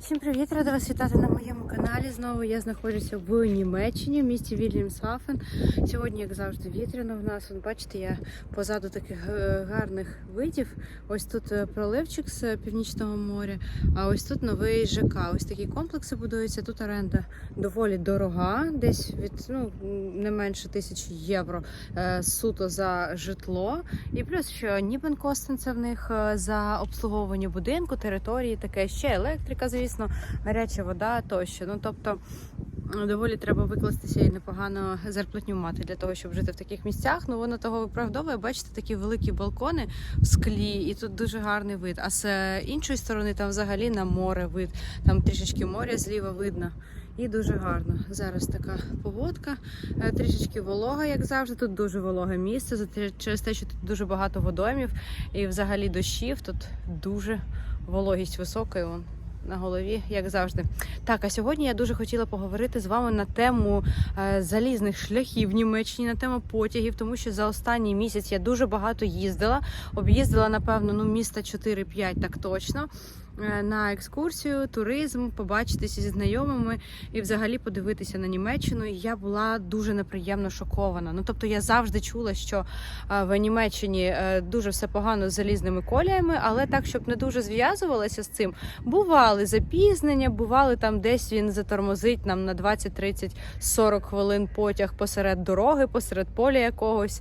Всім привіт! Рада вас вітати на моєму каналі. Знову я знаходжуся в Німеччині, в місті Вільямсхафен. Сьогодні, як завжди, вітряно в нас. Бачите, я позаду таких е, гарних видів. Ось тут е, проливчик з північного моря, а ось тут новий ЖК. Ось такі комплекси будуються. Тут оренда доволі дорога, десь від ну не менше тисячі євро е, суто за житло. І плюс що Нібенкостен це в них за обслуговування будинку, території, таке ще електрика, звісно, гаряча вода тощо. Ну тобто. Доволі треба викластися і непогано зарплатню мати для того, щоб жити в таких місцях. Ну воно того виправдовує. Бачите, такі великі балкони в склі, і тут дуже гарний вид. А з іншої сторони там взагалі на море вид. Там трішечки моря зліва видно. І дуже гарно. Зараз така погодка, е, трішечки волога, як завжди. Тут дуже вологе місце. через те, що тут дуже багато водоймів і взагалі дощів. Тут дуже вологість висока. і вон на голові, як завжди. Так, а сьогодні я дуже хотіла поговорити з вами на тему е, залізних шляхів в Німеччині, на тему потягів, тому що за останній місяць я дуже багато їздила. Об'їздила, напевно, ну міста 4-5, так точно. Е, На екскурсію, туризм, побачитися зі знайомими і взагалі подивитися на Німеччину. І я була дуже неприємно шокована. Ну тобто я завжди чула, що е, в Німеччині е, дуже все погано з залізними коліями, але так, щоб не дуже зв'язувалася з цим, Бували запізнення, бували там десь він затормозить нам на 20, 30, 40 хвилин потяг посеред дороги, посеред поля якогось.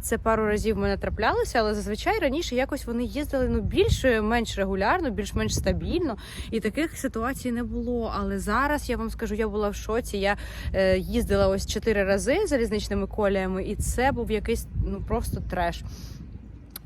Це пару разів в мене траплялося, але зазвичай раніше якось вони їздили ну більш-менш регулярно, більш-менш стабільно, і таких ситуацій не було. Але зараз я вам скажу, я була в шоці. Я е, їздила ось чотири рази залізничними коліями, і це був якийсь ну просто треш.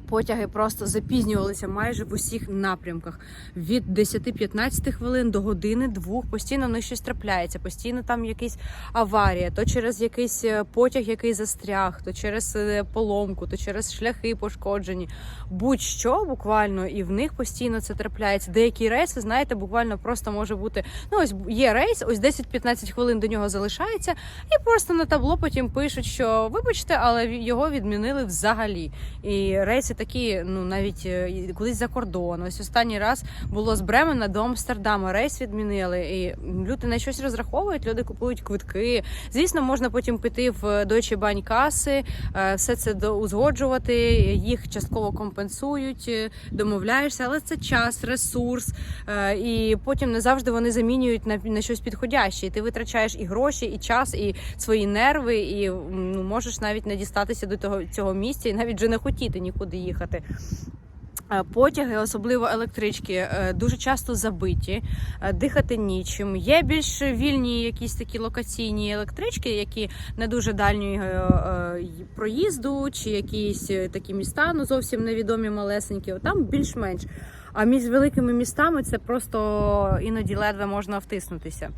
Потяги просто запізнювалися майже в усіх напрямках від 10-15 хвилин до години двох. Постійно них щось трапляється, постійно там якась аварія, то через якийсь е, потяг, який застряг, то через е, поломку, то через шляхи пошкоджені. Будь-що буквально, і в них постійно це трапляється. Деякі рейси, знаєте, буквально просто може бути. Ну ось є рейс, ось 10-15 хвилин до нього залишається, і просто на табло потім пишуть, що вибачте, але його відмінили взагалі. І рейси такі, ну навіть е, кудись за кордон. Ось останній раз було з Бремена до Амстердама. Рейс відмінили, і люди на щось розраховують. Люди купують квитки. Звісно, можна потім піти в Deutsche Bahn каси, е, все це узгоджувати. Їх частково компенсують, е, домовляєшся, але це час, ресурс, е, і потім не завжди вони замінюють на, на щось підходяще. І ти витрачаєш і гроші, і час, і свої нерви, і ну, можеш навіть не дістатися до того цього місця, і навіть вже не хотіти нікуди їхати. Е, Потяги, особливо електрички, е, дуже часто забиті, е, дихати нічим. Є більш вільні якісь такі локаційні електрички, які не дуже дальньої й- проїзду, чи якісь такі міста, ну зовсім невідомі малесенькі. Там більш-менш. А між великими містами це просто іноді ледве можна втиснутися.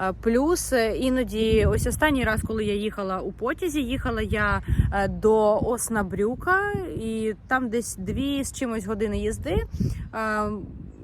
Е, Плюс е, іноді, ось останній раз, коли я їхала у потязі, їхала я е, до Оснабрюка, і там десь дві з чимось години їзди.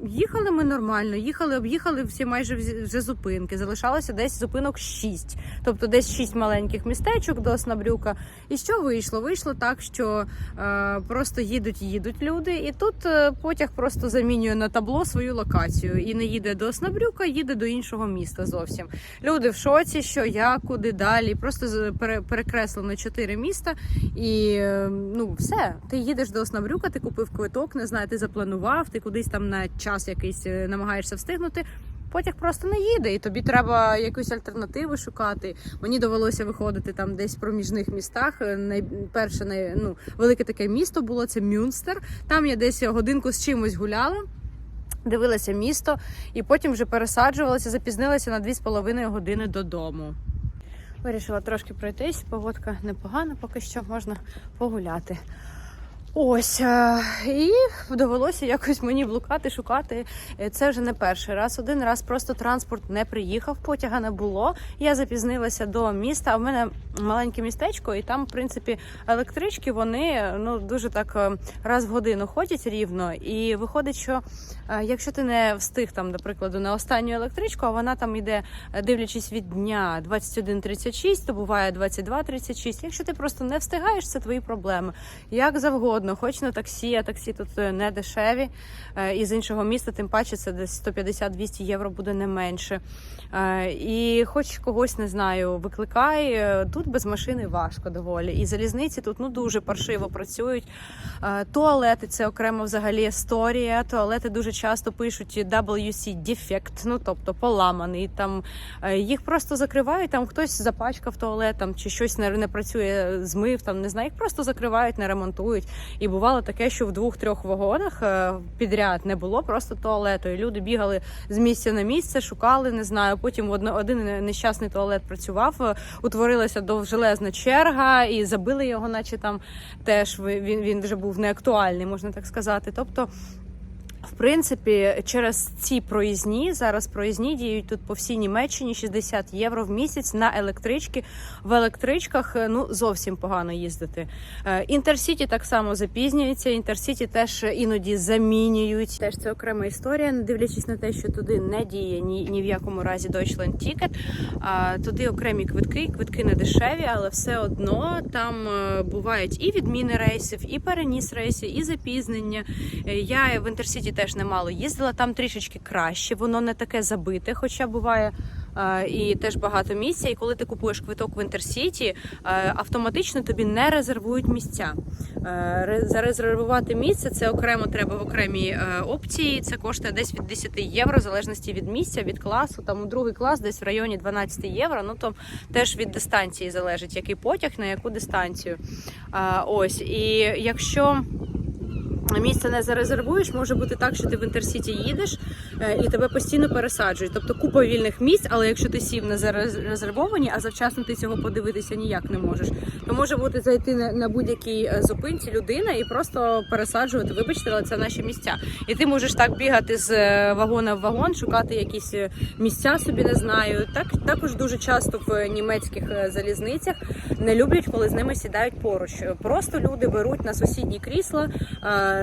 Їхали ми нормально, їхали, об'їхали всі майже вже зупинки. Залишалося десь зупинок шість, тобто десь шість маленьких містечок до Оснабрюка. І що вийшло? Вийшло так, що е, просто їдуть, їдуть люди, і тут е, потяг просто замінює на табло свою локацію і не їде до Оснабрюка, їде до іншого міста зовсім. Люди в шоці, що як, куди далі. Просто перекреслено чотири міста, і е, ну все. Ти їдеш до Оснабрюка, ти купив квиток, не знаю, ти запланував, ти кудись там на час якийсь е, намагаєшся встигнути. Потяг просто не їде, і тобі треба якусь альтернативу шукати. Мені довелося виходити там десь в проміжних містах. Е, Найперше най- ну, велике таке місто було це Мюнстер. Там я десь годинку з чимось гуляла. Дивилася місто і потім вже пересаджувалася, запізнилася на 2,5 години додому. Вирішила трошки пройтись, погодка непогана, поки що можна погуляти. Ось е, і довелося якось мені блукати, шукати. Е, Це вже не перший раз. Один раз просто транспорт не приїхав, потяга не було. Я запізнилася до міста. А в мене маленьке містечко, і там, в принципі, електрички вони ну дуже так е, раз в годину ходять рівно. І виходить, що якщо ти не встиг там, до прикладу, на останню електричку, а вона там йде, дивлячись від дня 21.36, то буває 22.36. Якщо ти просто не встигаєш, це твої проблеми. Як завгодно одно, хоч на таксі, а таксі тут е, не дешеві. Е, І з іншого міста, тим паче, це десь 150-200 євро буде не менше. Е, І хоч когось не знаю, викликай. Тут без машини важко доволі. І залізниці тут ну дуже паршиво працюють. Туалети це окремо взагалі історія. Туалети дуже часто пишуть WC defect, ну тобто поламаний. Там їх просто закривають. Там хтось запачкав туалет, там чи щось не, не працює, змив там, не знаю. Їх просто закривають, не ремонтують. І бувало таке, що в двох-трьох вагонах е, підряд не було просто туалету. І люди бігали з місця на місце, шукали, не знаю. Потім один нещасний туалет працював, е, утворилася довжелезна черга, і забили його, наче там теж він, він вже був неактуальний, можна так сказати. Тобто. Принципі, через ці проїзні зараз проїзні діють тут по всій Німеччині 60 євро в місяць на електрички. В електричках е, ну зовсім погано їздити. Е, Інтерсіті так само запізнюється. Інтерсіті теж іноді замінюють. Теж це окрема історія, не дивлячись на те, що туди не діє ні, ні в якому разі Deutschland Ticket. А туди окремі квитки, квитки не дешеві, але все одно там е, бувають і відміни рейсів, і переніс рейсів, і запізнення. Я в інтерсіті теж немало їздила. Там трішечки краще, воно не таке забите, хоча буває. е, І теж багато місця. І коли ти купуєш квиток в інтерсіті, е, автоматично тобі не резервують місця. Е, Зарезервувати місце це окремо треба в окремій опції. Це коштує десь від 10 євро, в залежності від місця, від класу. Там у другий клас десь в районі 12 євро. Ну то теж від дистанції залежить, який потяг на яку дистанцію. Ось і якщо. Місце не зарезервуєш, може бути так, що ти в інтерсіті їдеш е, і тебе постійно пересаджують. Тобто купа вільних місць, але якщо ти сів на зарезервовані, а завчасно ти цього подивитися ніяк не можеш, то може бути зайти на, будь-якій е, зупинці людина і просто пересаджувати. Вибачте, але це наші місця. І ти можеш так бігати з е, вагона в вагон, шукати якісь місця собі не знаю. Так також дуже часто в німецьких залізницях не люблять, коли з ними сідають поруч. Просто люди беруть на сусідні крісла,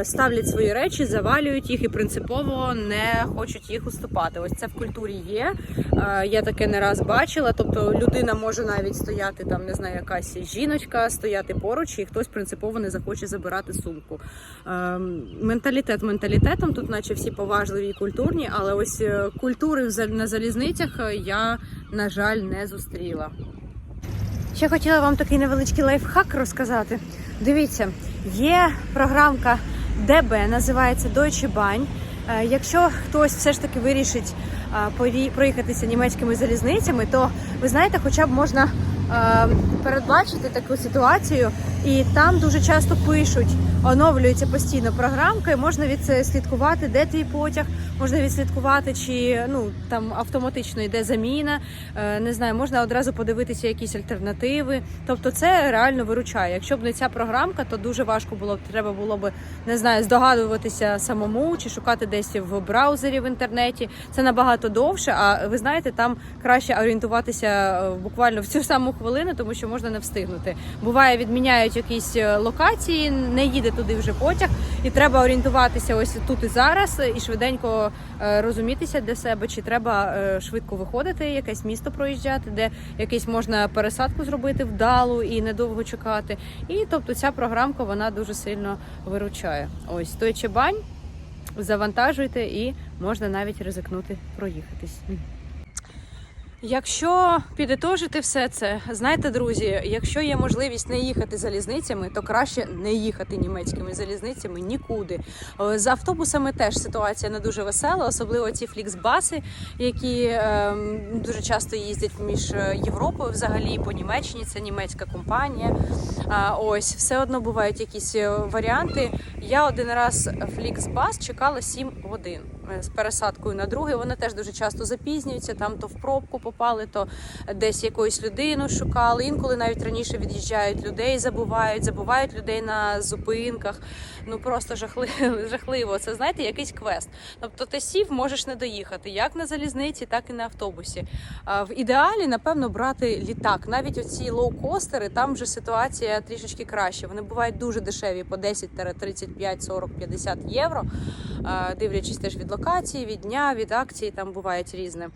ставлять свої речі, завалюють їх і принципово не хочуть їх уступати. Ось це в культурі є. Е, Я таке не раз бачила. Тобто людина може навіть стояти там, не знаю, якась жіночка, стояти поруч, і хтось принципово не захоче забирати сумку. Е, Менталітет менталітетом, тут, наче всі поважливі і культурні, але ось е, культури на залізницях я, на жаль, не зустріла. Ще хотіла вам такий невеличкий лайфхак розказати. Дивіться, є програмка ДБ, називається Deutsche Bahn. Е, Якщо хтось все ж таки вирішить е, проїхатися німецькими залізницями, то ви знаєте, хоча б можна передбачити таку ситуацію, і там дуже часто пишуть, оновлюється постійно програмка, і можна відслідкувати, де твій потяг, можна відслідкувати, чи ну там автоматично йде заміна. Е, Не знаю, можна одразу подивитися якісь альтернативи. Тобто, це реально виручає. Якщо б не ця програмка, то дуже важко було б треба було б не знаю, здогадуватися самому чи шукати десь в браузері в інтернеті. Це набагато довше. А ви знаєте, там краще орієнтуватися е, буквально в цю саму хвилину, тому що можна не встигнути. Буває, відміняють якісь е, локації, не їде туди вже потяг, і треба орієнтуватися ось тут і зараз, і швиденько е, розумітися для себе, чи треба е, швидко виходити, якесь місто проїжджати, де якийсь можна пересадку зробити вдалу і недовго чекати. І тобто ця програмка вона дуже сильно виручає. Ось той чебань завантажуйте і можна навіть ризикнути проїхатись. Якщо підітожити все це, знаєте, друзі, якщо є можливість не їхати залізницями, то краще не їхати німецькими залізницями нікуди. Е, З автобусами теж ситуація не дуже весела, особливо ці фліксбаси, які ем, дуже часто їздять між е, Європою, взагалі по Німеччині. Це німецька компанія. А, ось все одно бувають якісь е, варіанти. Я один раз фліксбас чекала 7 годин е, з пересадкою на другий. Вони теж дуже часто запізнюються. Там то в пробку попали, то десь якоюсь людину шукали. Інколи навіть раніше від'їжджають людей, забувають, забувають людей на зупинках. Ну просто жахливо, жахливо. Це знаєте, якийсь квест. Тобто ти сів, можеш не доїхати як на залізниці, так і на автобусі. В ідеалі, напевно, брати літак. Навіть оці лоукостери, там вже ситуація трішечки краще. Вони бувають дуже дешеві по 10, 35, 40, 50 євро. Дивлячись теж від локації, від дня, від акції, там бувають різне.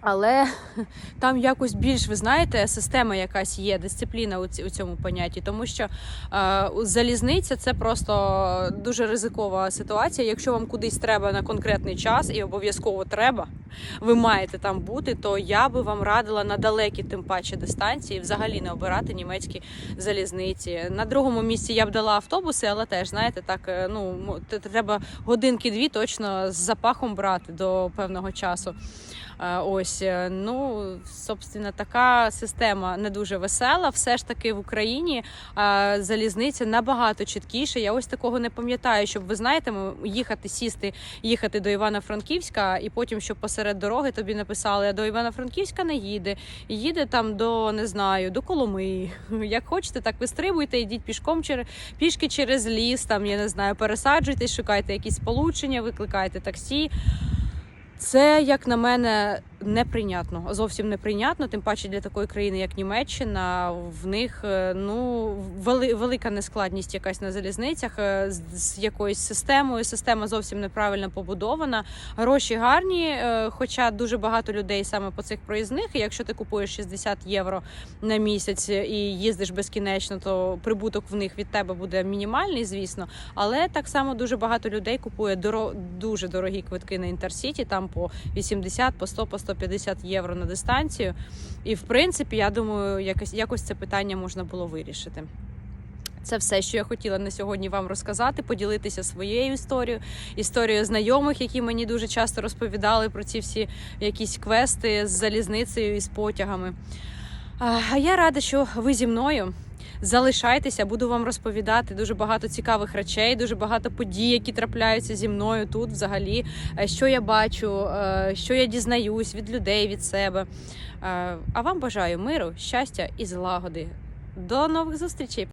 Але там якось більш, ви знаєте, система якась є, дисципліна у цьому понятті, тому що е, залізниця це просто дуже ризикова ситуація. Якщо вам кудись треба на конкретний час і обов'язково треба, ви маєте там бути, то я би вам радила на далекі, тим паче дистанції, взагалі не обирати німецькі залізниці. На другому місці я б дала автобуси, але теж знаєте, так е, ну треба годинки-дві точно з запахом брати до певного часу. Е, Ось е, ну собственно, така система не дуже весела. Все ж таки в Україні е, залізниця набагато чіткіше. Я ось такого не пам'ятаю, щоб ви знаєте, їхати, сісти, їхати до Івано-Франківська, і потім, щоб посеред дороги тобі написали, а до Івано-Франківська не їде. Їде там до не знаю, до Коломиї. Як хочете, так вистрибуйте, йдіть пішком через пішки через ліс. Там я не знаю, пересаджуйтесь, шукайте якісь сполучення, викликайте таксі. Це, як на мене, неприйнятно. Зовсім неприйнятно, тим паче для такої країни, як Німеччина. В них е, ну вели, велика нескладність якась на залізницях е, з, з якоюсь системою. Система зовсім неправильно побудована. Гроші гарні, е, хоча дуже багато людей саме по цих проїзних. Якщо ти купуєш 60 євро на місяць і їздиш безкінечно, то прибуток в них від тебе буде мінімальний, звісно. Але так само дуже багато людей купує доро... дуже дорогі квитки на інтерсіті, там по 80, по 100, по 150 євро на дистанцію. І в принципі, я думаю, якось, якось це питання можна було вирішити. Це все, що я хотіла на сьогодні вам розказати, поділитися своєю історією, історією знайомих, які мені дуже часто розповідали про ці всі якісь квести з залізницею і з потягами. А я рада, що ви зі мною. Залишайтеся, буду вам розповідати дуже багато цікавих речей, дуже багато подій, які трапляються зі мною тут, взагалі, Е, що я бачу, е, що я дізнаюсь від людей, від себе. Е, А вам бажаю миру, щастя і злагоди. До нових зустрічей!